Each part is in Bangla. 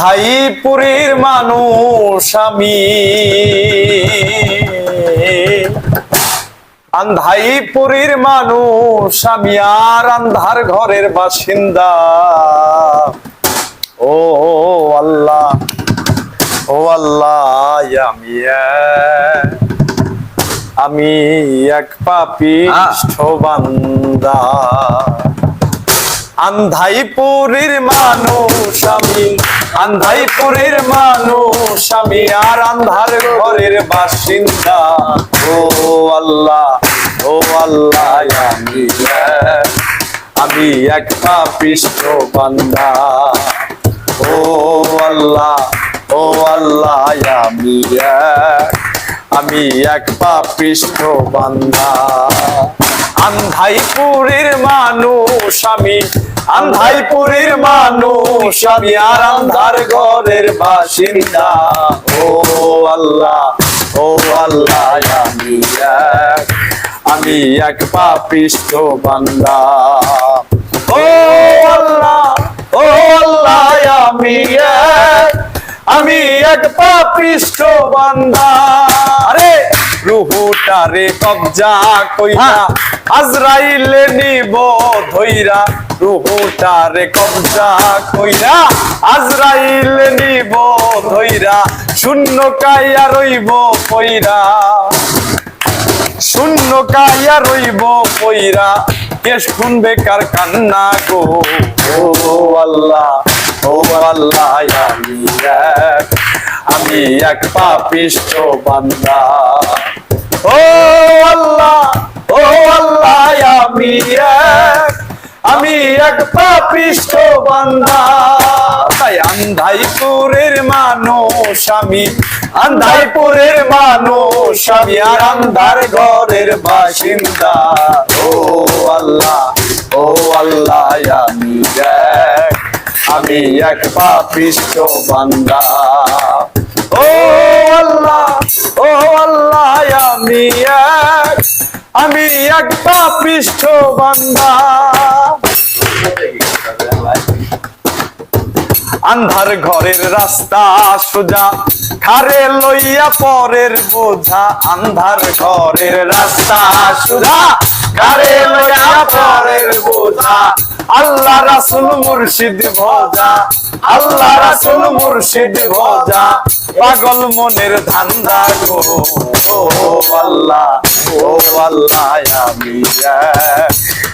ধাইপুরীর মানুষ আমি। আন্ধাইপুরীর মানুষ আমি আর আন্ধার ঘরের বাসিন্দা। ও আল্লাহ ও আল্লাহ, আমি আমি এক পাপিষ্ঠ বান্দা। আন্ধাইপুরীর মানুষ আমি, আন্ধাইপুরের মানুষ আমি, আর আন্ধার ঘরের বাসিন্দা। ও আল্লাহ ও আল্লাহ, আমি আমি এক পাপিষ্ঠ বান্দা। ও আল্লাহ ও আল্লাহ, আমি আমি এক পাপিষ্ঠ বান্দা। আন্ধাইপুরের মানুষ আমি আন্ধাইপুরের মানুষ আমি আর আন্ধার ঘরের বাসিন্দা। ও আল্লাহ ও আল্লাহ আমি এক আমি এক পাপিষ্ঠ বান্দা। ও আল্লাহ ও আল্লাহ আমি এক আমি এক পাপিষ্ঠ বান্দা। আরে রুহুটারে কবজা কইরা আজরাইলে নিব ধইরা। রুহুটারে কবজা কইরা আজরাইলে নিব ধইরা শূন্য কাইয়া রইব কইরা শূন্য কাইয়া রইব কইরা কে শুনবে কার কান্না গো। ও আল্লাহ ও আল্লাহ, আমি এক আমি এক পাপিষ্ঠ বান্দা। এক পাপিষ্ঠ বান্দা। তাই আন্ধাইপুরের মানুষ আমি, আন্ধাইপুরের মানুষ আমি, আর আন্ধার ঘরের বাসিন্দা। ও আল্লাহ ও আল্লাহ, আমি এক আমি এক পাপিষ্ঠ বান্দা। ও আল্লাহ ও আল্লাহ, আমি এক আমি এক পাপিষ্ঠ বান্দা। আন্ধার ঘরের রাস্তা সোজা, খারে লইয়া পরের বোঝা। আন্ধার ঘরের রাস্তা সোজা, খারে লইয়া পরের বোঝা। আল্লাহ রাসুল মুর্শিদ ভজা, আল্লাহ রাসুল মুর্শিদ ভজা। পাগল মনের ধান্দা গো, ও আল্লাহ ও আল্লাহ, আমি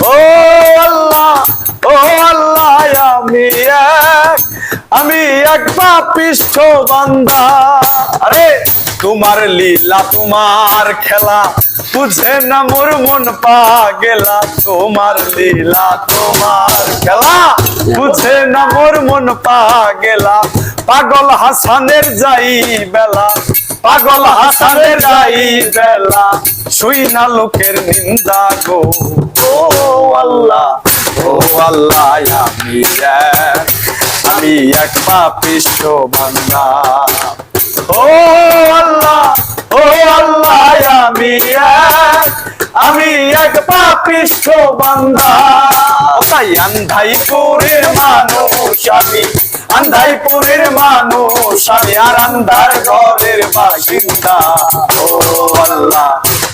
ও আল্লাহ আমি এক আমি এক পাপিষ্ঠ বান্দা। আরে, তোমার লীলা, তোমার খেলা, বুঝে না মোর মন পা গেলা। তোমার লীলা, তোমার খেলা, বুঝে না মোর মন পা গেলা। পাগল হাসানের যাই বেলা, পাগল হাসানের যাই বেলা। শুই না লোকের নিন্দা গো। ও আল্লাহ ও আল্লাহ, আমি এক আমি এক পাপিষ্ঠ বান্দা। ও আল্লাহ ও আল্লাহ, আমি এক আমি এক পাপিষ্ঠ বান্দা। তাই আন্ধাইপুরের মানুষ আমি, আন্ধাইপুরের মানুষ আমি, আর আন্ধার ঘরের বাসিন্দা। ও আল্লাহ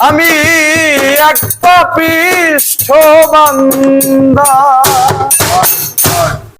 আমি এক পাপিষ্ঠ বান্দা।